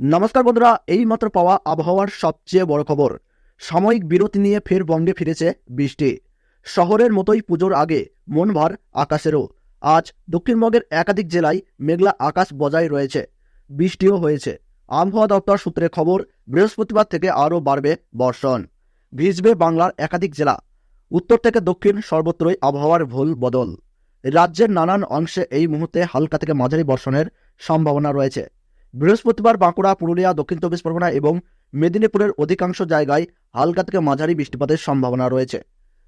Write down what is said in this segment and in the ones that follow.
নমস্কার বন্ধুরা এই মাত্র পাওয়া আবহাওয়ার সবচেয়ে বড় খবর। সাময়িক বিরতি নিয়ে ফের বঙ্গে ফিরেছে বৃষ্টি। শহরের মতোই পুজোর আগে মন ভার আকাশেরও। আজ দক্ষিণবঙ্গের একাধিক জেলায় মেঘলা আকাশ বজায় রয়েছে। বৃষ্টিও হয়েছে। আবহাওয়া দপ্তর সূত্রে খবর, বৃহস্পতিবার থেকে আরও বাড়বে বর্ষণ। ভিজবে বাংলার একাধিক জেলা। উত্তর থেকে দক্ষিণ সর্বত্রই আবহাওয়ার ভুল বদল। রাজ্যের নানান অংশে এই মুহূর্তে হালকা থেকে মাঝারি বর্ষণের সম্ভাবনা রয়েছে। বৃহস্পতিবার বাঁকুড়া, পুরুলিয়া, দক্ষিণ চব্বিশ পরগনা এবং মেদিনীপুরের অধিকাংশ জায়গায় হালকা থেকে মাঝারি বৃষ্টিপাতের সম্ভাবনা রয়েছে।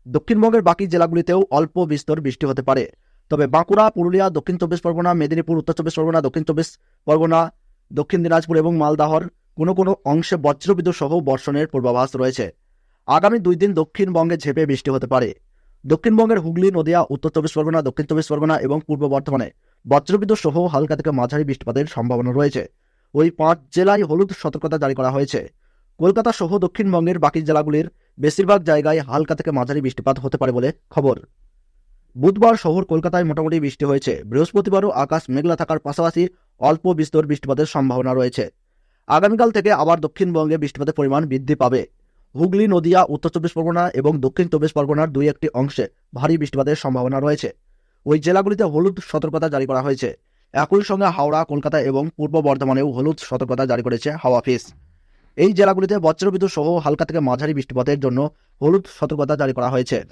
দক্ষিণবঙ্গের বাকি জেলাগুলিতেও অল্প বিস্তর বৃষ্টি হতে পারে। তবে বাঁকুড়া, পুরুলিয়া, দক্ষিণ চব্বিশ পরগনা, মেদিনীপুর, উত্তর চব্বিশ পরগনা, দক্ষিণ চব্বিশ পরগনা, দক্ষিণ দিনাজপুর এবং মালদাহর কোনো কোনো অংশে বজ্রবিদ্যুৎ সহ বর্ষণের পূর্বাভাস রয়েছে। আগামী দুই দিন দক্ষিণবঙ্গে ঝেপে বৃষ্টি হতে পারে। দক্ষিণবঙ্গের হুগলি, নদিয়া, উত্তর চব্বিশ পরগনা, দক্ষিণ চব্বিশ পরগনা এবং পূর্ব বর্ধমানে বজ্রবিদ্যুৎ সহ হালকা থেকে মাঝারি বৃষ্টিপাতের সম্ভাবনা রয়েছে। ওই পাঁচ জেলায় হলুদ সতর্কতা জারি করা হয়েছে। কলকাতা সহ দক্ষিণবঙ্গের বাকি জেলাগুলির বেশিরভাগ জায়গায় হালকা থেকে মাঝারি বৃষ্টিপাত হতে পারে বলে খবর। বুধবার শহর কলকাতায় মোটামুটি বৃষ্টি হয়েছে। বৃহস্পতিবারও আকাশ মেঘলা থাকার পাশাপাশি অল্প বিস্তর বৃষ্টিপাতের সম্ভাবনা রয়েছে। আগামীকাল থেকে আবার দক্ষিণবঙ্গে বৃষ্টিপাতের পরিমাণ বৃদ্ধি পাবে। হুগলি, নদিয়া, উত্তর চব্বিশ পরগনা এবং দক্ষিণ চব্বিশ পরগনার দুই একটি অংশে ভারী বৃষ্টিপাতের সম্ভাবনা রয়েছে। ওই জেলাগুলিতে হলুদ সতর্কতা জারি করা হয়েছে। একই সঙ্গে হাওড়া, কলকাতা এবং পূর্ব বর্ধমানেও হলুদ সতর্কতা জারি করেছে হাওয়া অফিস। এই জেলাগুলিতে বজ্রবিদ্যুৎ সহ হালকা থেকে মাঝারি বৃষ্টিপাতের জন্য হলুদ সতর্কতা জারি করা হয়েছে।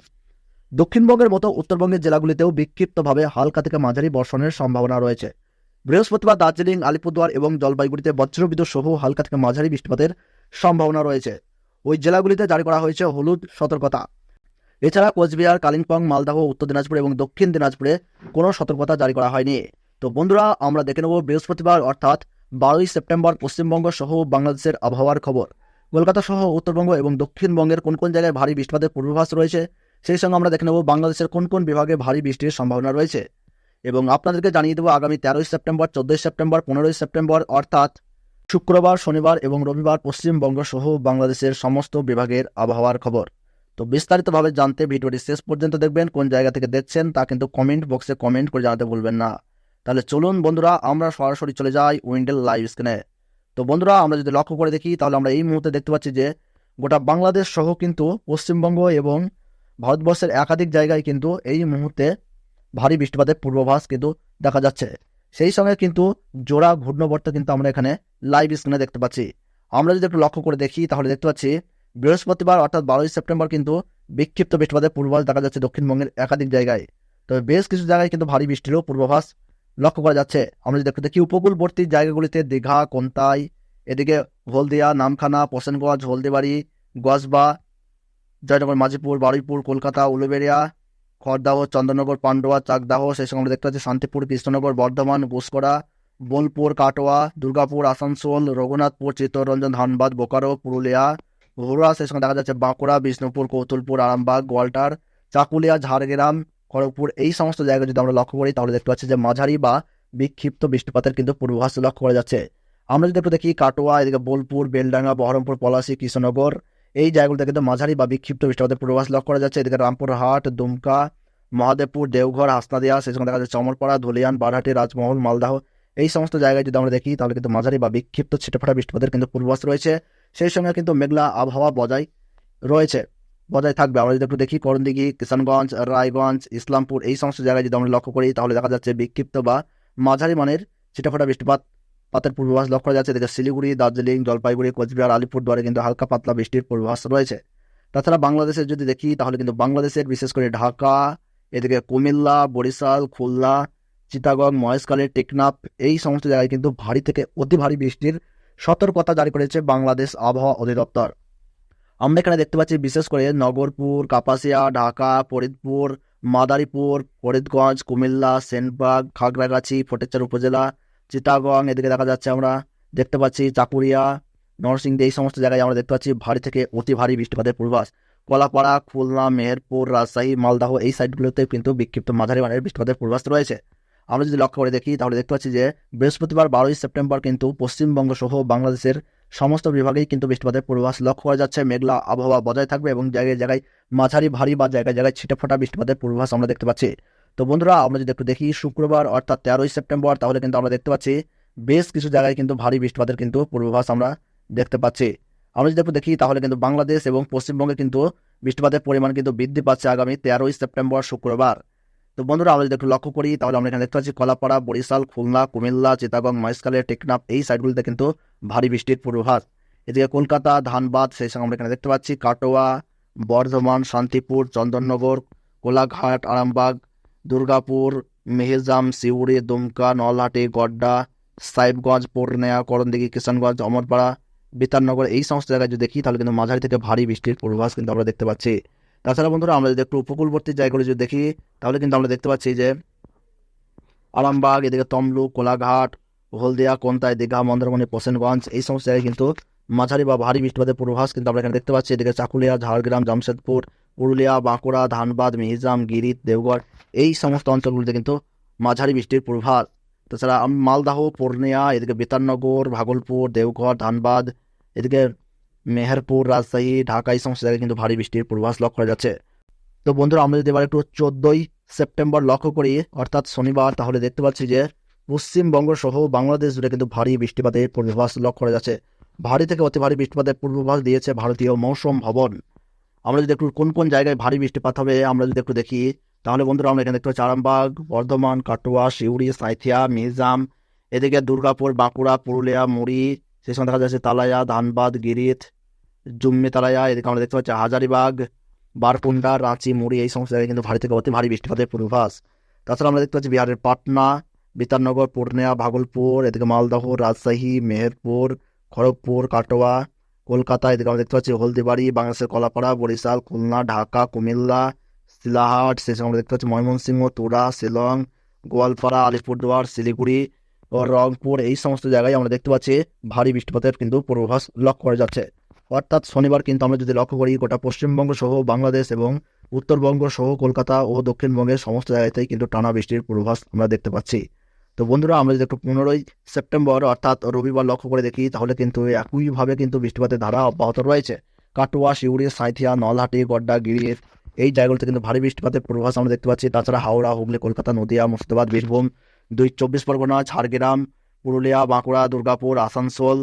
দক্ষিণবঙ্গের মতো উত্তরবঙ্গের জেলাগুলিতেও বিক্ষিপ্তভাবে হালকা থেকে মাঝারি বর্ষণের সম্ভাবনা রয়েছে। বৃহস্পতিবার দার্জিলিং, আলিপুরদুয়ার এবং জলপাইগুড়িতে বজ্রবিদ্যুৎ সহ হালকা থেকে মাঝারি বৃষ্টিপাতের সম্ভাবনা রয়েছে। ওই জেলাগুলিতে জারি করা হয়েছে হলুদ সতর্কতা। এছাড়া কোচবিহার, কালিম্পং মালদাহ উত্তর দিনাজপুর এবং দক্ষিণ দিনাজপুরে কোনো সতর্কতা জারি করা হয়নি। তো বন্ধুরা, আমরা দেখে নেব বৃহস্পতিবার, অর্থাৎ বারোই সেপ্টেম্বর, পশ্চিমবঙ্গ সহ বাংলাদেশের আবহাওয়ার খবর। কলকাতা সহ উত্তরবঙ্গ এবং দক্ষিণবঙ্গের কোন কোন জায়গায় ভারী বৃষ্টিপাতের পূর্বাভাস রয়েছে, সেই সঙ্গে আমরা দেখে নেব বাংলাদেশের কোন কোন বিভাগে ভারী বৃষ্টির সম্ভাবনা রয়েছে। এবং আপনাদেরকে জানিয়ে দেবো, আগামী তেরোই সেপ্টেম্বর, চোদ্দোই সেপ্টেম্বর, পনেরোই সেপ্টেম্বর, অর্থাৎ শুক্রবার, শনিবার এবং রবিবার পশ্চিমবঙ্গ সহ বাংলাদেশের সমস্ত বিভাগের আবহাওয়ার খবর। তো বিস্তারিতভাবে জানতে ভিডিওটি শেষ পর্যন্ত দেখবেন, কোন জায়গা থেকে দেখছেন তা কিন্তু কমেন্ট বক্সে কমেন্ট করে জানাতে ভুলবেন না। তাহলে চলুন বন্ধুরা, আমরা সরাসরি চলে যাই উইন্ডেল লাইভ স্ক্রিনে তো বন্ধুরা, আমরা যদি লক্ষ্য করে দেখি, তাহলে আমরা এই মুহূর্তে দেখতে পাচ্ছি যে, গোটা বাংলাদেশ সহ কিন্তু পশ্চিমবঙ্গ এবং ভারতবর্ষের একাধিক জায়গায় কিন্তু এই মুহূর্তে ভারী বৃষ্টিপাতের পূর্বাভাস কিন্তু দেখা যাচ্ছে। সেই সঙ্গে কিন্তু জোড়া ঘূর্ণবর্ত কিন্তু আমরা এখানে লাইভ স্ক্রিনে দেখতে পাচ্ছি। আমরা যদি একটু লক্ষ্য করে দেখি, তাহলে দেখতে পাচ্ছি বৃহস্পতিবার অর্থাৎ বারোই সেপ্টেম্বর কিন্তু বিক্ষিপ্ত বৃষ্টিপাতের পূর্বাভাস দেখা যাচ্ছে দক্ষিণবঙ্গের একাধিক জায়গায়। তবে বেশ কিছু জায়গায় কিন্তু ভারী বৃষ্টিরও পূর্বাভাস লক্ষ্য করা যাচ্ছে। আমরা যদি দেখি উপকূলবর্তী জায়গাগুলিতে দীঘা, কোন্তাই, এদিকে হলদিয়া, নামখানা পোষেনগঞ্জ হলদিবাড়ি গসবা জয়নগর মাঝিপুর বারুইপুর, কলকাতা, উলুবেড়িয়া, খড়দাহ চন্দননগর পান্ডুয়া, চাকদাহ, সেই সঙ্গে আমরা দেখতে পাচ্ছি শান্তিপুর, কৃষ্ণনগর, বর্ধমান ঘুসকরা বোলপুর, কাটোয়া, দুর্গাপুর, আসানসোল, রঘুনাথপুর, চিত্তরঞ্জন, ধানবাদ, বোকারো, পুরুলিয়া ঘোড়া সেই সঙ্গে দেখা যাচ্ছে বাঁকুড়া, বিষ্ণুপুর, কৌতুলপুর, আরামবাগ, গোয়ালটার, চাকুলিয়া, ঝাড়গ্রাম, খড়গপুর, এই সমস্ত জায়গায় যদি আমরা লক্ষ্য করি, তাহলে দেখতে পাচ্ছি যে মাঝারি বা বিক্ষিপ্ত বৃষ্টিপাতের কিন্তু পূর্বাভাস লক্ষ্য করা যাচ্ছে। আমরা যদি একটু দেখি, কাটোয়া, এদিকে বোলপুর, বেলডাঙ্গা, বহরমপুর, পলাশী, কৃষ্ণনগর, এই জায়গাগুলোতে কিন্তু মাঝারি বা বিক্ষিপ্ত বৃষ্টিপাতের পূর্বাভাস লক্ষ্য করা যাচ্ছে। এদিকে রামপুরহাট, দুমকা, মহাদেবপুর, দেওঘর, হাসনাদিয়া সেই সঙ্গে দেখা যাচ্ছে চমরপাড়া, ধুলিয়ান, বারহাটি, রাজমহল, মালদাহ, এই সমস্ত জায়গায় যদি আমরা দেখি, তাহলে কিন্তু মাঝারি বা বিক্ষিপ্ত ছিটেফাটা বৃষ্টিপাতের কিন্তু পূর্বাভাস রয়েছে। সেই সময় কিন্তু মেঘলা আবহাওয়া বজায় রয়েছে, বজায় থাকবে। আমরা যদি একটু দেখি করণদিঘি, কিষানগঞ্জ, রায়গঞ্জ, ইসলামপুর, এই সমস্ত জায়গায় যদি আমরা লক্ষ্য করি, তাহলে দেখা যাচ্ছে বিক্ষিপ্ত বা মাঝারি মানের ছিটাফাটা বৃষ্টিপাত, পাতের পূর্বাভাস লক্ষ্য করা যাচ্ছে। এদিকে শিলিগুড়ি, দার্জিলিং, জলপাইগুড়ি, কোচবিহার, আলিপুরদুয়ারে কিন্তু হালকা পাতলা বৃষ্টির পূর্বাভাস রয়েছে। তাছাড়া বাংলাদেশের যদি দেখি, তাহলে কিন্তু বাংলাদেশের, বিশেষ করে ঢাকা, এদিকে কুমিল্লা, বরিশাল, খুলনা, চিটাগং, মহেশখালী, টেকনাফ, এই সমস্ত জায়গায় কিন্তু ভারী থেকে অতি ভারী বৃষ্টির সতর্কতা জারি করেছে বাংলাদেশ আবহাওয়া অধিদপ্তর। আমরা এখানে দেখতে পাচ্ছি বিশেষ করে নগরপুর, কাপাসিয়া, ঢাকা, ফরিদপুর, মাদারীপুর, ফরিদগঞ্জ, কুমিল্লা, সেনবাগ, খাগড়াগাছি ফটেচার উপজেলা, চিটাগং, এদিকে দেখা যাচ্ছে আমরা দেখতে পাচ্ছি চাকুরিয়া, নরসিংদী, এই সমস্ত জায়গায় আমরা দেখতে পাচ্ছি ভারী থেকে অতি ভারী বৃষ্টিপাতের পূর্বাস কলাপাড়া, খুলনা, মেহেরপুর, রাজশাহী, মালদাহ এই সাইডগুলোতে কিন্তু বিক্ষিপ্ত মাঝারি মানের বৃষ্টিপাতের পূর্বাস রয়েছে। আমরা যদি লক্ষ্য করে দেখি, তাহলে দেখতে পাচ্ছি যে বৃহস্পতিবার বারোই সেপ্টেম্বর কিন্তু পশ্চিমবঙ্গ সহ বাংলাদেশের সমস্ত বিভাগেই কিন্তু বৃষ্টিপাতের পূর্বাভাস লক্ষ্য করা যাচ্ছে। মেঘলা আবহাওয়া বজায় থাকবে এবং জায়গায় জায়গায় মাঝারি ভারী বা জায়গায় জায়গায় ছিটেফোঁটা বৃষ্টিপাতের পূর্বাভাস আমরা দেখতে পাচ্ছি। তো বন্ধুরা, আমরা যদি একটু দেখি, শুক্রবার অর্থাৎ তেরোই সেপ্টেম্বর, তাহলে কিন্তু আমরা দেখতে পাচ্ছি বেশ কিছু জায়গায় কিন্তু ভারী বৃষ্টিপাতের কিন্তু পূর্বাভাস আমরা দেখতে পাচ্ছি। আমরা যদি একটু দেখি, তাহলে কিন্তু বাংলাদেশ এবং পশ্চিমবঙ্গে কিন্তু বৃষ্টিপাতের পরিমাণ কিন্তু বৃদ্ধি পাচ্ছে আগামী তেরোই সেপ্টেম্বর শুক্রবার। তো বন্ধুরা আমরা যদি একটু লক্ষ্য করি, তাহলে আমরা এখানে দেখতে পাচ্ছি কলাপাড়া, বরিশাল, খুলনা, কুমিল্লা চিতাগং মহেশখালী, টেকনাফ, এই সাইডগুলিতে কিন্তু ভারী বৃষ্টির পূর্বাভাস। এদিকে কলকাতা, ধানবাদ, সেই সঙ্গে আমরা এখানে দেখতে পাচ্ছি কাটোয়া, বর্ধমান, শান্তিপুর, চন্দননগর, কোলাঘাট, আরামবাগ, দুর্গাপুর মেহেজাম সিউড়ি, দুমকা, নলহাটি, গড্ডা, সাহেবগঞ্জ, পূর্ণিয়া, করণদিঘি, কিষানগঞ্জ, অমরপাড়া, বিতাননগর, এই সমস্ত জায়গায় যদি দেখি, তাহলে কিন্তু মাঝারি থেকে ভারী বৃষ্টির পূর্বাভাস কিন্তু আমরা দেখতে পাচ্ছি। তাছাড়া বন্ধুরা, আমরা যদি একটু উপকূলবর্তী জায়গাগুলো যদি দেখি, তাহলে কিন্তু আমরা দেখতে পাচ্ছি যে আরামবাগ, এদিকে তমলুক, কোলাঘাট, হলদিয়া কোন্তায় দীঘা, মন্দারমণি, প্রসেনগঞ্জ, এই সমস্ত জায়গায় কিন্তু মাঝারি বা ভারী বৃষ্টিপাতের পূর্বাভাস কিন্তু আমরা এখানে দেখতে পাচ্ছি। এদিকে চাকুলিয়া, ঝাড়গ্রাম, জামশেদপুর, পুরুলিয়া, বাঁকুড়া, ধানবাদ মিহিজাম গিরিত, দেওগড়, এই সমস্ত অঞ্চলগুলিতে কিন্তু মাঝারি বৃষ্টির পূর্বাভাস। তাছাড়া মালদাহ, পূর্ণিয়া, এদিকে বিতাননগর, ভাগলপুর দেওঘর ধানবাদ, এদিকে মেহেরপুর, রাজশাহী, ঢাকা, এই সমস্ত জায়গায় কিন্তু ভারী বৃষ্টির পূর্বাভাস লক্ষ্য করা যাচ্ছে। তো বন্ধুরা, আমরা যদি এবার একটু চোদ্দোই সেপ্টেম্বর লক্ষ্য করি, অর্থাৎ শনিবার, তাহলে দেখতে পাচ্ছি যে পশ্চিমবঙ্গ সহ বাংলাদেশ জুড়ে কিন্তু ভারী বৃষ্টিপাতের পূর্বাভাস লক্ষ্য করা যাচ্ছে। ভারী থেকে অতি ভারী বৃষ্টিপাতের পূর্বাভাস দিয়েছে ভারতীয় মৌসুম ভবন। আমরা যদি একটু কোন কোন জায়গায় ভারী বৃষ্টিপাত হবে, আমরা যদি একটু দেখি, তাহলে বন্ধুরা, আমরা এখানে পাচ্ছি আরামবাগ, বর্ধমান, কাটোয়া, শিউড়ি সাঁথিয়া মিজাম এদিকে দুর্গাপুর, বাঁকুড়া, পুরুলিয়া, মুড়ি সেই সঙ্গে দেখা যাচ্ছে তালায়া, ধানবাদ, গিরিত, জুম্মি তালায়া, এদিকে আমরা দেখতে পাচ্ছি হাজারিবাগ, বারকুন্ডা, রাঁচি, মুড়ি, এই সমস্ত জায়গায় কিন্তু ভারী থেকে অতি ভারী বৃষ্টিপাতের পূর্বাভাস। তাছাড়া আমরা দেখতে পাচ্ছি বিহারের পাটনা, বিতাননগর, পূর্ণিয়া, ভাগলপুর, এদিকে মালদহ, রাজশাহী, মেহেরপুর, খড়গপুর, কাটোয়া, কলকাতা, এদিকে আমরা দেখতে পাচ্ছি হলদিবাড়ি, বাংলাদেশের কলাপাড়া, বরিশাল, খুলনা, ঢাকা, কুমিল্লা শিলাহাট সঙ্গে আমরা দেখতে পাচ্ছি ময়মনসিংহ, তুরা, শিলং, গোয়ালপাড়া, আলিপুরদুয়ার, শিলিগুড়ি রংপুর এই সমস্ত জায়গায় আমরা দেখতে পাচ্ছি ভারী বৃষ্টিপাতের কিন্তু পূর্বাভাস লক্ষ্য করা যাচ্ছে। অর্থাৎ শনিবার কিন্তু আমরা যদি লক্ষ্য করি, গোটা পশ্চিমবঙ্গ সহ বাংলাদেশ এবং উত্তরবঙ্গ সহ কলকাতা ও দক্ষিণবঙ্গের সমস্ত জায়গাতেই কিন্তু টানা বৃষ্টির পূর্বাভাস আমরা দেখতে পাচ্ছি। তো বন্ধুরা, আমরা যদি একটু পনেরোই সেপ্টেম্বর অর্থাৎ রবিবার লক্ষ্য করে দেখি, তাহলে কিন্তু একইভাবে কিন্তু বৃষ্টিপাতের ধারা অব্যাহত রয়েছে। কাটোয়া শিউড়ি সাঁথিয়া নলহাটি, গড্ডা গিরির এই জায়গাগুলোতে কিন্তু ভারী বৃষ্টিপাতের পূর্বাভাস আমরা দেখতে পাচ্ছি। তাছাড়া হাওড়া, হুগলি, কলকাতা, নদিয়া, মুর্শিদাবাদ, বীরভূম দুই চব্বিশ পরগনা, ঝাড়গ্রাম, পুরুলিয়া, বাঁকুড়া, দুর্গাপুর, আসানসোল,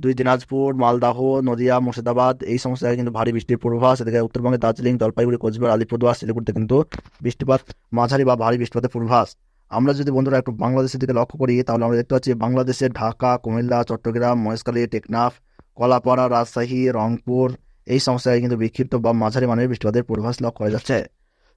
দুই দিনাজপুর, মালদাহ, নদিয়া, মুর্শিদাবাদ, এই সমস্ত জায়গায় কিন্তু ভারী বৃষ্টির পূর্বাভাস। এদিকে উত্তরবঙ্গে দার্জিলিং, জলপাইগুড়ি, কোচবিহার, আলিপুরদুয়ার, শিলিগুড়িতে কিন্তু বৃষ্টিপাত মাঝারি বা ভারী বৃষ্টিপাতের পূর্বাভাস। আমরা যদি বন্ধুরা একটু বাংলাদেশের দিকে লক্ষ্য করি, তাহলে আমরা দেখতে পাচ্ছি বাংলাদেশের ঢাকা, কুমিল্লা, চট্টগ্রাম, মহেশখালী, টেকনাফ, কলাপাড়া, রাজশাহী, রংপুর, এই সমস্ত জায়গায় কিন্তু বিক্ষিপ্ত বা মাঝারি মানের বৃষ্টিপাতের পূর্বাভাস লক্ষ্য করা যাচ্ছে।